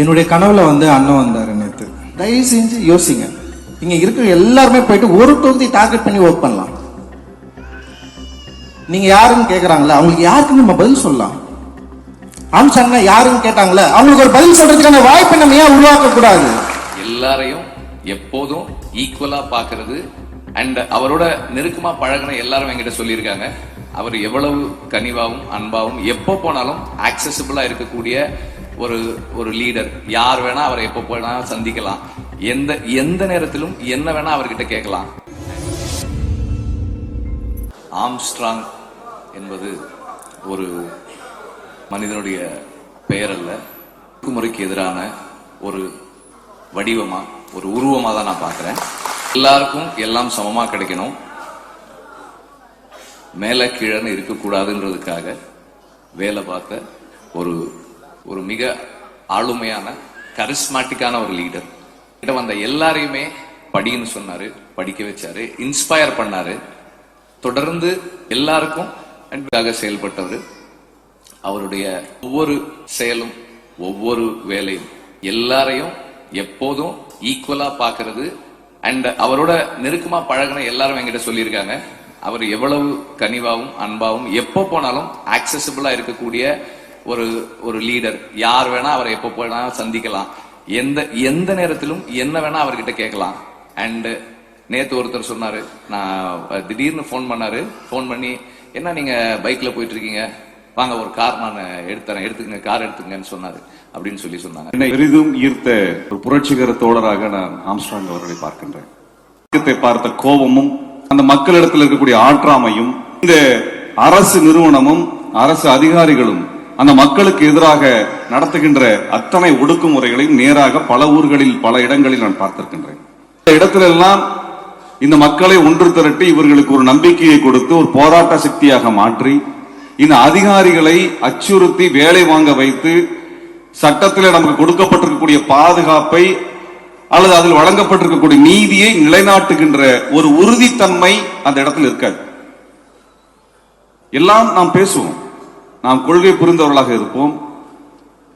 என்னுடைய கனவுல வந்து அண்ணன் வந்தாரு நேற்று தயவு செஞ்சு யோசிங்க. இங்க இருக்கிற எல்லாருமே போயிட்டு ஒரு தொகுதி டார்கெட் பண்ணி ஒர்க் பண்ணலாம். நீங்க யாருன்னு கேக்குறாங்களா அவங்களுக்கு யாருக்குன்னு நம்ம பதில் சொல்லலாம்? ஆம்சாங்க யாருன்னு கேட்டாங்களே அவங்களுக்கு ஒரு பதில் சொல்றதுக்கான வாய்ப்பை நம்ம ஏன் உருவாக்க கூடாது எல்லாரையும் எப்போதும் ஈக்குவலா பாக்குறது அண்ட் அவரோட நெருக்கமா பழகின எல்லாரும் என்கிட்ட சொல்லியிருக்காங்க. அவர் எவ்வளவு கனிவாவும் அன்பாவும் எப்போ போனாலும் ஆக்சசிபிளா இருக்கக்கூடிய ஒரு ஒரு லீடர் யார் வேணா அவரை எப்போ போனா சந்திக்கலாம். எந்த எந்த நேரத்திலும் என்ன வேணா அவர்கிட்ட கேட்கலாம். ஆம்ஸ்ட்ராங் என்பது ஒரு மனிதனுடைய பெயர் அல்ல ஒடுக்குமுறைக்கு எதிரான ஒரு வடிவமா ஒரு உருவமா தான் நான் பார்க்குறேன். எல்லாருக்கும் எல்லாம் சமமா கிடைக்கணும். மேல கீழன்னு இருக்கக்கூடாதுன்றதுக்காக வேலை பார்த்த ஒரு ஒரு மிக ஆளுமையான கரிஸ்மாட்டிக்கான ஒரு லீடர் கிட்ட வந்த எல்லாரையுமே படின்னு சொன்னாரு படிக்க வச்சாரு இன்ஸ்பயர் பண்ணாரு. தொடர்ந்து எல்லாருக்கும் அன்பாக செயல்பட்டவர். அவருடைய ஒவ்வொரு செயலும் ஒவ்வொரு வேலையும் எல்லாரையும் எப்போதும் ஈக்குவலா பாக்குறது அண்ட் அவரோட நெருக்கமா பழகின எல்லாரும் என்கிட்ட சொல்லியிருக்காங்க. அவர் எவ்வளவு கனிவாவும் அன்பாவும் எப்போ போனாலும் ஆக்சசபிளா இருக்கக்கூடிய ஒரு ஒரு லீடர் யார் வேணா அவரை எப்போ போனா சந்திக்கலாம். எந்த எந்த நேரத்திலும் என்ன வேணா அவர்கிட்ட கேட்கலாம். அண்டு நேற்று ஒருத்தர் சொன்னாரு நான் திடீர்னு ஃபோன் பண்ணாரு. ஃபோன் பண்ணி என்ன நீங்க பைக்ல போயிட்டு இருக்கீங்க வாங்க ஒரு கார் நான் எடுத்துறேன். எடுத்துக்கங்க கார் எடுத்துக்கங்கன்னு சொன்னாரு. அப்படின்னு சொல்லி சொன்னாங்க. என்னை பெரிதும் ஈர்த்த ஒரு புரட்சிகர தோழராக நான் ஆம்ஸ்டாங் அவர்களை பார்க்கின்றேன். பார்த்த கோபமும் அந்த மக்களிடத்தில் இருக்கக்கூடிய ஆற்றாமையும் இந்த அரசு நிறுவனமும் அரசு அதிகாரிகளும் அந்த மக்களுக்கு எதிராக நடத்துகின்ற அத்தனை ஒடுக்குமுறைகளையும் நேராக பல ஊர்களில் பல இடங்களில் நான் பார்த்திருக்கின்றேன். இந்த இடத்திலெல்லாம் இந்த மக்களை ஒன்று திரட்டி இவர்களுக்கு ஒரு நம்பிக்கையை கொடுத்து ஒரு போராட்ட சக்தியாக மாற்றி இந்த அதிகாரிகளை அச்சுறுத்தி வேலை வாங்க வைத்து சட்டத்தில் நமக்கு கொடுக்கப்பட்டிருக்கக்கூடிய பாதுகாப்பை அல்லது அதில் வழங்கப்பட்டிருக்கக்கூடிய நீதியை நிலைநாட்டுகின்ற ஒரு உறுதித்தன்மை அந்த இடத்தில் இருக்காது. எல்லாம் நாம் பேசுவோம். நாம் கொள்கை புரிந்தவர்களாக இருப்போம்.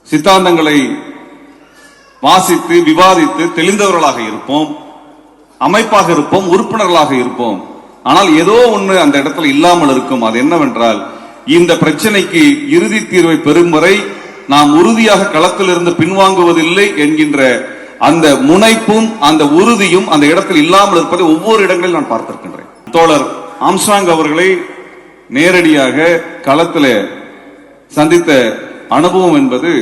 சித்தாந்தங்களை வாசித்து விவாதித்து தெளிந்தவர்களாக இருப்போம். அமைப்பாக இருப்போம் உறுப்பினர்களாக இருப்போம். ஆனால் ஏதோ ஒன்று அந்த இடத்துல இல்லாமல் இருக்கும். அது என்னவென்றால் இந்த பிரச்சனைக்கு இறுதி தீர்வை பெறும் வரை நாம் உறுதியாக களத்திலிருந்து பின்வாங்குவதில்லை என்கின்ற அந்த முனைப்பும் அந்த உறுதியும் அந்த இடத்தில் இல்லாமல் இருப்பதை ஒவ்வொரு இடங்களில் நான் பார்த்திருக்கின்றேன். தோழர் ஆம்சாங் அவர்களை நேரடியாக களத்தில் சந்தித்த அனுபவம் என்பது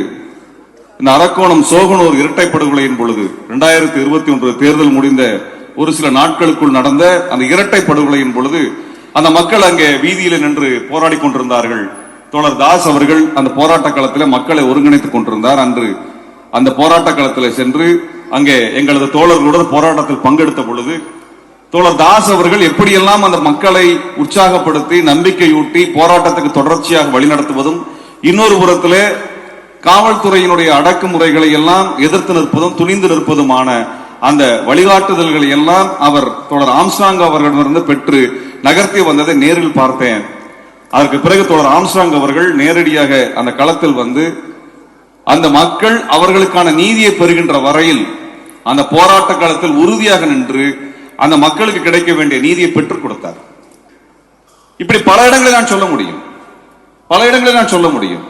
இந்த அரக்கோணம் சோகனூர் இரட்டை படுகொலையின் பொழுது இரண்டாயிரத்தி இருபத்தி ஒன்று தேர்தல் முடிந்த ஒரு சில நாட்களுக்குள் நடந்த அந்த இரட்டை படுகொலையின் பொழுது அந்த மக்கள் அங்கே வீதியில் நின்று போராடி கொண்டிருந்தார்கள். தோழர் தாஸ் அவர்கள் அந்த போராட்ட களத்தில் மக்களை ஒருங்கிணைத்துக் கொண்டிருந்தார். அன்று அந்த போராட்ட களத்தில் சென்று அங்கே எங்களது தோழர்களுடன் போராட்டத்தில் பங்கெடுத்த பொழுது தோழர் தாஸ் அவர்கள் எப்படியெல்லாம் அந்த மக்களை உற்சாகப்படுத்தி நம்பிக்கையூட்டி போராட்டத்துக்கு தொடர்ச்சியாக வழிநடத்துவதும் இன்னொரு புறத்திலே காவல்துறையினுடைய அடக்குமுறைகளை எல்லாம் எதிர்த்து நிற்பதும் துணிந்து நிற்பதுமான அந்த வழிகாட்டுதல்களை எல்லாம் அவர் தொடர் ஆம்சாங் அவர்களிடமிருந்து பெற்று நகர்த்தி வந்ததை நேரில் பார்த்தேன். அதற்கு பிறகு தொடர் ஆம்சாங் அவர்கள் நேரடியாக அந்த களத்தில் வந்து அந்த மக்கள் அவர்களுக்கான நீதியை பெறுகின்ற வரையில் அந்த போராட்ட காலத்தில் உறுதியாக நின்று அந்த மக்களுக்கு கிடைக்க வேண்டிய நீதியை பெற்றுக் கொடுத்தார். இப்படி பல இடங்களில் நான் சொல்ல முடியும். பல இடங்களில் நான் சொல்ல முடியும்.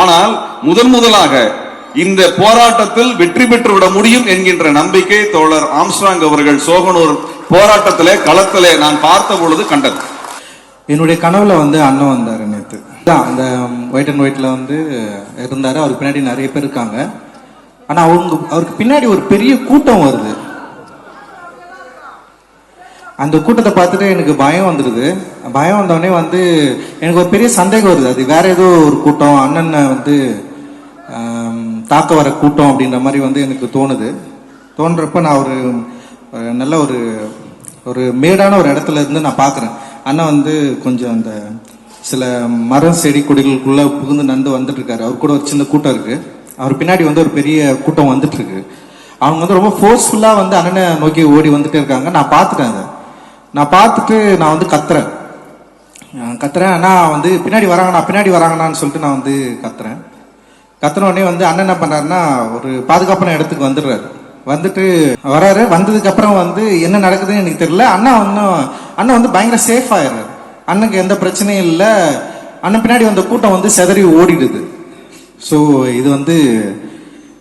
ஆனால் முதன் முதலாக இந்த போராட்டத்தில் வெற்றி பெற்று விட முடியும் என்கின்ற நம்பிக்கை தோழர் ஆம்ஸ்ட்ராங் அவர்கள் சோகனூர் போராட்டத்திலே களத்திலே நான் பார்த்த பொழுது கண்டது. என்னுடைய கனவுல வந்து அண்ணன் வந்தார் நேற்று தான் அந்த ஒயிட் அண்ட் ஒயிட்ல வந்து இருந்தார். அவருக்கு பின்னாடி நிறைய பேர் இருக்காங்க. ஆனால் அவங்க அவருக்கு பின்னாடி ஒரு பெரிய கூட்டம் வருது. அந்த கூட்டத்தை பார்த்துட்டு எனக்கு பயம் வந்துடுது பயம் வந்தோடனே வந்து எனக்கு ஒரு பெரிய சந்தேகம் வருது. அது வேற ஏதோ ஒரு கூட்டம் அண்ணனை வந்து தாக்க வர கூட்டம் அப்படின்ற மாதிரி வந்து எனக்கு தோணுது. தோன்றப்ப நான் ஒரு நல்ல ஒரு ஒரு மேடான ஒரு இடத்துல இருந்து நான் பார்க்குறேன். அண்ணன் வந்து கொஞ்சம் அந்த சில மரம் செடி கொடிகளுக்குள்ளே புகுந்து நந்து வந்துட்டுருக்காரு. அவர் கூட ஒரு சின்ன கூட்டம் இருக்குது அவர் பின்னாடி வந்து ஒரு பெரிய கூட்டம் வந்துட்டுருக்கு. அவங்க வந்து ரொம்ப ஃபோர்ஸ்ஃபுல்லாக வந்து அண்ணனை நோக்கி ஓடி வந்துட்டே இருக்காங்க. நான் பார்த்துட்டேன் அதை. நான் பார்த்துட்டு நான் வந்து கத்துறேன். கத்துறேன். அண்ணா வந்து பின்னாடி வராங்கண்ணா பின்னாடி வராங்கண்ணான்னு சொல்லிட்டு நான் வந்து கத்துறேன். கத்துன உடனே வந்து அண்ணன் என்ன பண்ணாருன்னா ஒரு பாதுகாப்பான இடத்துக்கு வந்துடுறாரு. வந்துட்டு வராரு. வந்ததுக்கு அப்புறம் வந்து என்ன நடக்குதுன்னு எனக்கு தெரியல. அண்ணா ஒன்றும் அண்ணன் வந்து பயங்கர சேஃப் ஆயிடுறாரு. அண்ணனுக்கு எந்த பிரச்சனையும் இல்லை. அண்ணன் பின்னாடி வந்த கூட்டம் வந்து செதறி ஓடிடுது. ஸோ இது வந்து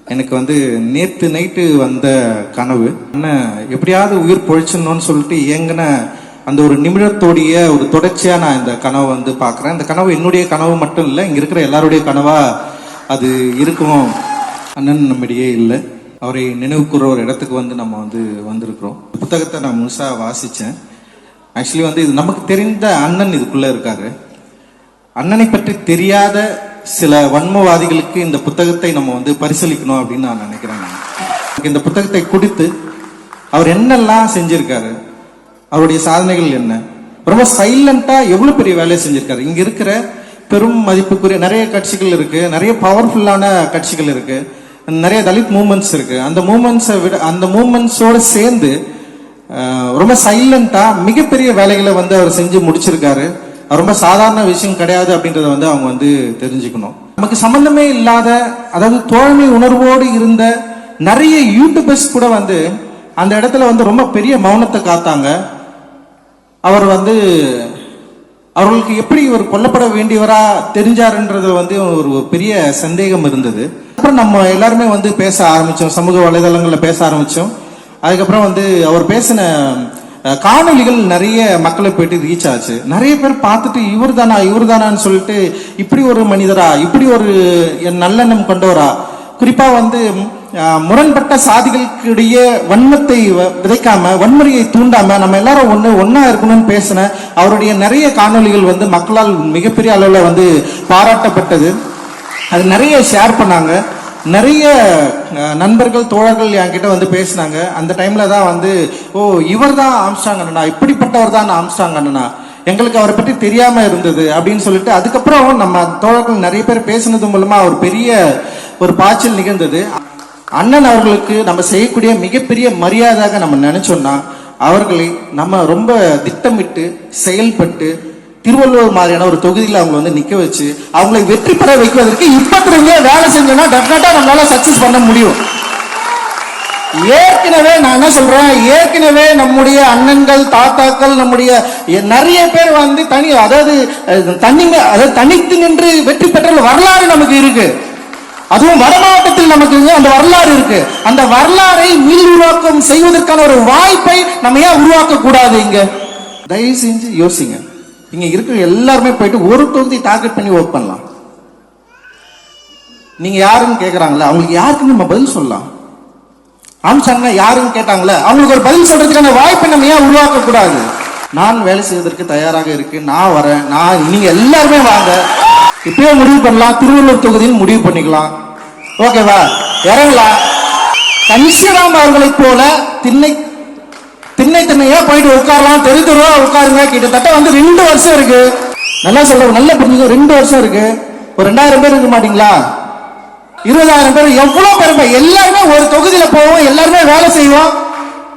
எனக்கு வந்து நேற்று நைட்டு வந்த கனவு. அண்ணன் எப்படியாவது உயிர் பொழிச்சிடணும்னு சொல்லிட்டு இயங்கின அந்த ஒரு நிமிடத்தோடைய ஒரு தொடர்ச்சியா நான் இந்த கனவை வந்து பார்க்குறேன். இந்த கனவு என்னுடைய கனவு மட்டும் இல்லை இங்க இருக்கிற எல்லாருடைய கனவா அது இருக்கும். அண்ணன் நம்மிடையே இல்லை. அவரை நினைவு கூற ஒரு இடத்துக்கு வந்து நம்ம வந்து வந்திருக்கிறோம். புத்தகத்தை நான் முழுசா வாசிச்சேன். ஆக்சுவலி வந்து இது நமக்கு தெரிந்த அண்ணன் இதுக்குள்ள இருக்காரு. அண்ணனை பற்றி தெரியாத சில வன்மவாதிகளுக்கு இந்த புத்தகத்தை நம்ம வந்து பரிசீலிக்கணும் அப்படின்னு நான் நினைக்கிறேன் இந்த புத்தகத்தை கொடுத்து அவர் என்னெல்லாம் செஞ்சிருக்காரு அவருடைய சாதனைகள் என்ன ரொம்ப சைலண்டா எவ்வளவு பெரிய வேலையை செஞ்சிருக்காரு. இங்க இருக்கிற பெரும் மதிப்புக்குரிய நிறைய கட்சிகள் இருக்கு நிறைய பவர்ஃபுல்லான கட்சிகள் இருக்கு நிறைய தலித் மூமெண்ட்ஸ் இருக்கு. அந்த மூமெண்ட்ஸை விட அந்த மூமெண்ட்ஸோட சேர்ந்து ரொம்ப சைலண்டா மிகப்பெரிய வேலைகளை வந்து அவர் செஞ்சு முடிச்சிருக்காரு. ரொம்ப சாதாரண விஷயம் கிடையாது அப்படின்றத வந்து அவங்க வந்து தெரிஞ்சுக்கணும். நமக்கு சம்பந்தமே இல்லாத அதாவது தோழமை உணர்வோடு இருந்த நிறைய யூடியூபர்ஸ் கூட வந்து அந்த இடத்துல வந்து ரொம்ப பெரிய மௌனத்தை காத்தாங்க. அவர் வந்து அவர்களுக்கு எப்படி இவர் கொல்லப்பட வேண்டியவரா தெரிஞ்சாருன்றது வந்து ஒரு பெரிய சந்தேகம் இருந்தது. அப்புறம் நம்ம எல்லாருமே வந்து பேச ஆரம்பிச்சோம் சமூக வலைதளங்களில் பேச ஆரம்பிச்சோம். அதுக்கப்புறம் வந்து அவர் பேசின காணொலிகள் காணொளிகள் நிறைய மக்களை போயிட்டு ரீச் ஆச்சு. நிறைய பேர் பார்த்துட்டு இவர் தானா இவர் தானான்னு சொல்லிட்டு இப்படி ஒரு மனிதரா இப்படி ஒரு நல்லெண்ணம் கொண்டவரா? குறிப்பா வந்து முரண்பட்ட சாதிகளுக்கிடையே வன்மத்தை வ- விதைக்காம வன்முறையை தூண்டாம நம்ம எல்லாரும் ஒண்ணு ஒன்னா இருக்கணும்னு பேசின அவருடைய நிறைய காணொளிகள் வந்து மக்களால் மிகப்பெரிய அளவுல வந்து பாராட்டப்பட்டது. அது நிறைய ஷேர் பண்ணாங்க. நிறைய நண்பர்கள் தோழர்கள் என்கிட்ட வந்து பேசினாங்க. அந்த டைம்ல தான் வந்து ஓ இவர் தான் ஆம்ஸ்டாங் அண்ணனா இப்படிப்பட்டவர் தான் ஆம்ஸ்டாங் அண்ணனா எங்களுக்கு அவரை பற்றி தெரியாம இருந்தது அப்படின்னு சொல்லிட்டு அதுக்கப்புறம் நம்ம தோழர்கள் நிறைய பேர் பேசினது மூலமா ஒரு பெரிய ஒரு பாய்ச்சல் நிகழ்ந்தது. அண்ணன் அவர்களுக்கு நம்ம செய்யக்கூடிய மிகப்பெரிய மரியாதையாக நம்ம நினைச்சோம்னா அவர்களை நம்ம ரொம்ப திட்டமிட்டு செயல்பட்டு திருவள்ளுவர் மாதிரியான ஒரு தொகுதியில் அவங்க வந்து நிக்க வச்சு அவங்களை வெற்றி பெற வைப்பதற்கு இப்பத்திலிருந்தே வேலை செஞ்சோம்னா டெஃபினட்டா நம்மளால சக்சஸ் பண்ண முடியும். ஏற்கனவே நான் என்ன சொல்றேன்? ஏற்கனவே நம்முடைய அண்ணன்கள் தாத்தாக்கள் நம்முடைய நிறைய பேர் வந்து தனி அதாவது அஹ், அதாவது தனித்து நின்று வெற்றி பெற்ற வரலாறு நமக்கு இருக்கு. அதுவும் வட மாவட்டத்தில் நமக்கு அந்த வரலாறு இருக்கு. அந்த வரலாறை மீள் உருவாக்கம் செய்வதற்கான ஒரு வாய்ப்பை நம்ம ஏன் உருவாக்க கூடாது இங்க? தயவு செஞ்சு யோசிங்க. இங்க இருக்கிற எல்லாருமே போயிட்டு ஒரு தொகுதி டார்கெட் பண்ணி ஒர்க் பண்ணலாம். நீங்க யாருன்னு கேக்குறாங்களா அவங்களுக்கு யாருக்குன்னு நம்ம பதில் சொல்லலாம்? ஆம்சாங்க யாருன்னு கேட்டாங்களே அவங்களுக்கு ஒரு பதில் சொல்றதுக்கான வாய்ப்பை நம்ம ஏன் உருவாக்க கூடாது நான் வேலை செய்வதற்கு தயாராக இருக்கு நான் வரேன் நான் நீங்க எல்லாருமே வாங்க. இப்பயே முடிவு பண்ணலாம் திருவள்ளூர் தொகுதியில் முடிவு பண்ணிக்கலாம். ஓகேவா இறங்கலாம். கன்சிராம் அவர்களைப் போல திண்ணை திண்ணை திண்ணையா போயிட்டு உட்காரலாம். தெரு தெருவா உட்காருங்க. கிட்டத்தட்ட வந்து ரெண்டு வருஷம் இருக்கு. நல்லா சொல்றேன் நல்ல புரிஞ்சுக்கோ. ரெண்டு வருஷம் இருக்கு. ஒரு ரெண்டாயிரம் பேர் இருக்க மாட்டீங்களா? இருபதாயிரம் பேர் எவ்வளவு பேர் எல்லாருமே ஒரு தொகுதியில போவோம் எல்லாருமே வேலை செய்வோம்.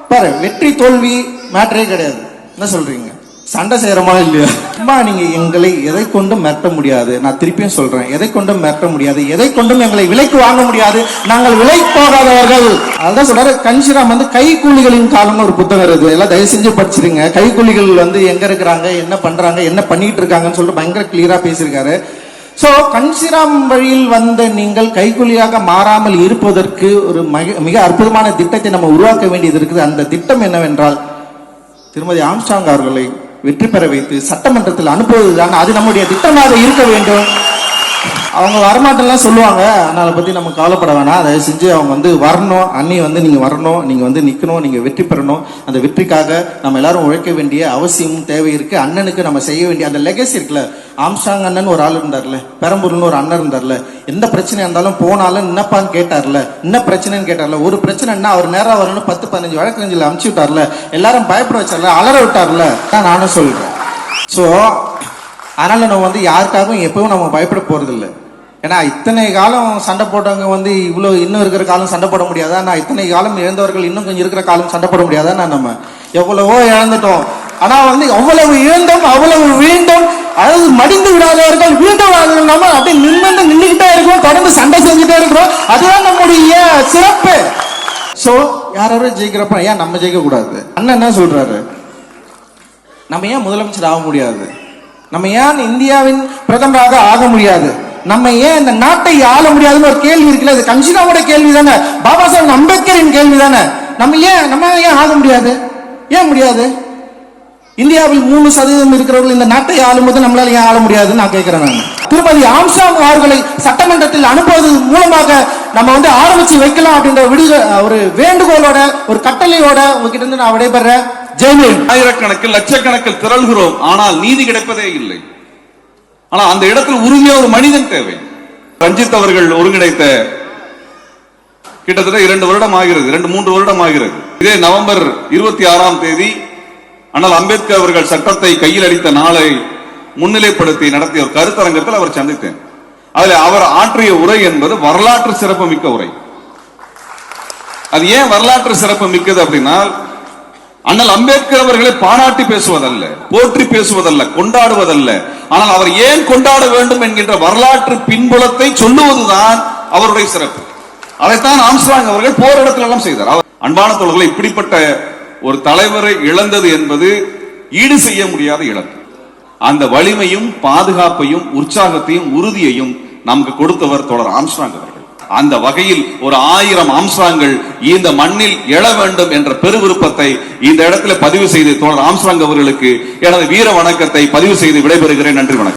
பாரு வெற்றி தோல்வி மேட்டரே கிடையாது. என்ன சொல்றீங்க? சண்டை செய்யறோமா இல்லையா? அம்மா நீங்க எங்களை எதை கொண்டும் மிரட்ட முடியாது. நான் திருப்பியும் சொல்றேன். எதை கொண்டும் மிரட்ட முடியாது? எதை கொண்டும் எங்களை விலைக்கு வாங்க முடியாது? நாங்கள் விலை போகாதவர்கள் அதான் சொல்றாரு. கன்ஷிராம் வந்து கைக்கூலிகளின் காலம்னு ஒரு புத்தகம் இருக்கு எல்லாம் தயவு செஞ்சு படிச்சிருங்க. கைக்கூலிகள் வந்து எங்க இருக்கிறாங்க? என்ன பண்றாங்க? என்ன பண்ணிட்டு இருக்காங்கன்னு சொல்லிட்டு பயங்கர கிளியரா பேசியிருக்காரு. ஸோ கன்சிராம் வழியில் வந்த நீங்கள் கைக்கூலியாக மாறாமல் இருப்பதற்கு ஒரு மிக மிக அற்புதமான திட்டத்தை நம்ம உருவாக்க வேண்டியது இருக்குது. அந்த திட்டம் என்னவென்றால் திருமதி ஆம்ஸ்டாங் அவர்களை வெற்றி பெற வைத்து சட்டமன்றத்தில் அனுப்புவதுதான் அது நம்முடைய திட்டமாக இருக்க வேண்டும். அவங்க வரமாட்டேன்லாம் சொல்லுவாங்க. அதனால பற்றி பத்தி நம்ம கவலைப்பட வேணாம். தயவு செஞ்சு அவங்க வந்து வரணும். அண்ணி வந்து நீங்க வரணும். நீங்க வந்து நிக்கணும். நீங்க வெற்றி பெறணும். அந்த வெற்றிக்காக நம்ம எல்லாரும் உழைக்க வேண்டிய அவசியமும் தேவை இருக்கு. அண்ணனுக்கு நம்ம செய்ய வேண்டிய அந்த லெகசி இருக்குல்ல. ஆம்சாங் அண்ணன் ஒரு ஆள் இருந்தார்ல. பெரம்பூர்னு ஒரு அண்ணன் இருந்தார்ல. எந்த பிரச்சனையாக இருந்தாலும் போனாலும் என்னப்பான்னு கேட்டார்ல. என்ன பிரச்சனைன்னு கேட்டார்ல. ஒரு பிரச்சனைன்னா அவர் நேராக வரணும்னு பத்து பதினஞ்சு வழக்கறிஞர்கள் அமுச்சு விட்டார்ல. எல்லாரும் பயப்பட வச்சார்ல. அலற விட்டார்ல. தான் நானும் சொல்றேன். ஸோ அதனால நம்ம வந்து யாருக்காகவும் எப்பவும் நம்ம பயப்பட போகிறதில்ல ஏன்னா இத்தனை காலம் சண்டை போட்டவங்க வந்து இவ்வளவு இன்னும் இருக்கிற காலம் சண்டை போட முடியாதா? நான் இத்தனை காலம் இழந்தவர்கள் இன்னும் கொஞ்சம் இருக்கிற காலம் சண்டை போட முடியாதா? நான் நம்ம எவ்வளவோ இழந்துட்டோம். ஆனா வந்து அவ்வளவு இழந்தோம் அவ்வளவு வீழ்ந்தோம். அதாவது மடிந்து விடாதவர்கள் வீண்டும் விடாதவர்கள் நம்ம அப்படியே நின்று நின்றுகிட்டே இருக்கோம் தொடர்ந்து சண்டை செஞ்சுட்டே இருக்கிறோம். அதுதான் நம்முடைய சிறப்பு. சோ யாராவது ஜெயிக்கிறப்ப ஏன் நம்ம ஜெயிக்க கூடாது அண்ணன் என்ன சொல்றாரு? நம்ம ஏன் முதலமைச்சர் ஆக முடியாது? நம்ம ஏன் இந்தியாவின் பிரதமராக ஆக முடியாது? நம்ம ஏன் இந்த நாட்டை ஆள முடியாதுன்னு ஒரு கேள்வி இருக்குல்ல? அது கஞ்சினாவோட கேள்வி தானே பாபா சாஹிப் அம்பேத்கரின் கேள்வி தானே நம்ம ஏன் நம்ம ஏன் ஆக முடியாது? ஏன் முடியாது? இந்தியாவில் மூணு சதவீதம் இருக்கிறவர்கள் இந்த நாட்டை ஆளும்போது நம்மளால ஏன் ஆள முடியாதுன்னு நான் கேட்கிறேன் நான். திருமதி ஆம்சாங் அவர்களை சட்டமன்றத்தில் அனுப்புவது மூலமாக நம்ம வந்து ஆரம்பிச்சு வைக்கலாம் அப்படின்ற விடுக ஒரு வேண்டுகோளோட ஒரு கட்டளையோட உங்ககிட்ட இருந்து நான் விடைபெறேன் ஜெய்மீன் ஆயிரக்கணக்கில் லட்சக்கணக்கில் திரள்கிறோம். ஆனால் நீதி கிடைப்பதே இல்லை. ஆனா அந்த இடத்தில் உறுதியாக ஒரு மனிதன் தேவை. ரஞ்சித் அவர்கள் ஒருங்கிணைத்த கிட்டத்தட்ட இரண்டு வருடம் ஆகிறது இரண்டு மூன்று வருடம் ஆகிறது. இதே நவம்பர் இருபத்தி ஆறாம் தேதி ஆனால் அம்பேத்கர் அவர்கள் சட்டத்தை கையில் அடித்த நாளை முன்னிலைப்படுத்தி நடத்திய ஒரு கருத்தரங்கத்தில் அவர் சந்தித்தேன். அதில் அவர் ஆற்றிய உரை என்பது வரலாற்று சிறப்பு மிக்க உரை. அது ஏன் வரலாற்று சிறப்பு மிக்கது அப்படின்னா அண்ணல் அம்பேத்கர் அவர்களை பாராட்டி பேசுவதல்ல போற்றி பேசுவதல்ல கொண்டாடுவதல்ல. ஆனால் அவர் ஏன் கொண்டாட வேண்டும் என்கின்ற வரலாற்று பின்புலத்தை சொல்லுவதுதான் அவருடைய சிறப்பு. அதைத்தான் ஆம்ஸ்ட்ராங் அவர்கள் போரிடத்தில் எல்லாம் செய்தார். அவர் அன்பான தோழர்களை இப்படிப்பட்ட ஒரு தலைவரை இழந்தது என்பது ஈடு செய்ய முடியாத இழப்பு. அந்த வலிமையும் பாதுகாப்பையும் உற்சாகத்தையும் உறுதியையும் நமக்கு கொடுத்தவர் தொடர் ஆம்ஸ்ட்ராங் அவர்கள். அந்த வகையில் ஒரு ஆயிரம் ஆம்ஸ்ட்ராங்கள் இந்த மண்ணில் எழ வேண்டும் என்ற பெருவிருப்பத்தை இந்த இடத்துல பதிவு செய்து தோழர் ஆம்சாங் அவர்களுக்கு எனது வீர வணக்கத்தை பதிவு செய்து விடைபெறுகிறேன். நன்றி வணக்கம்.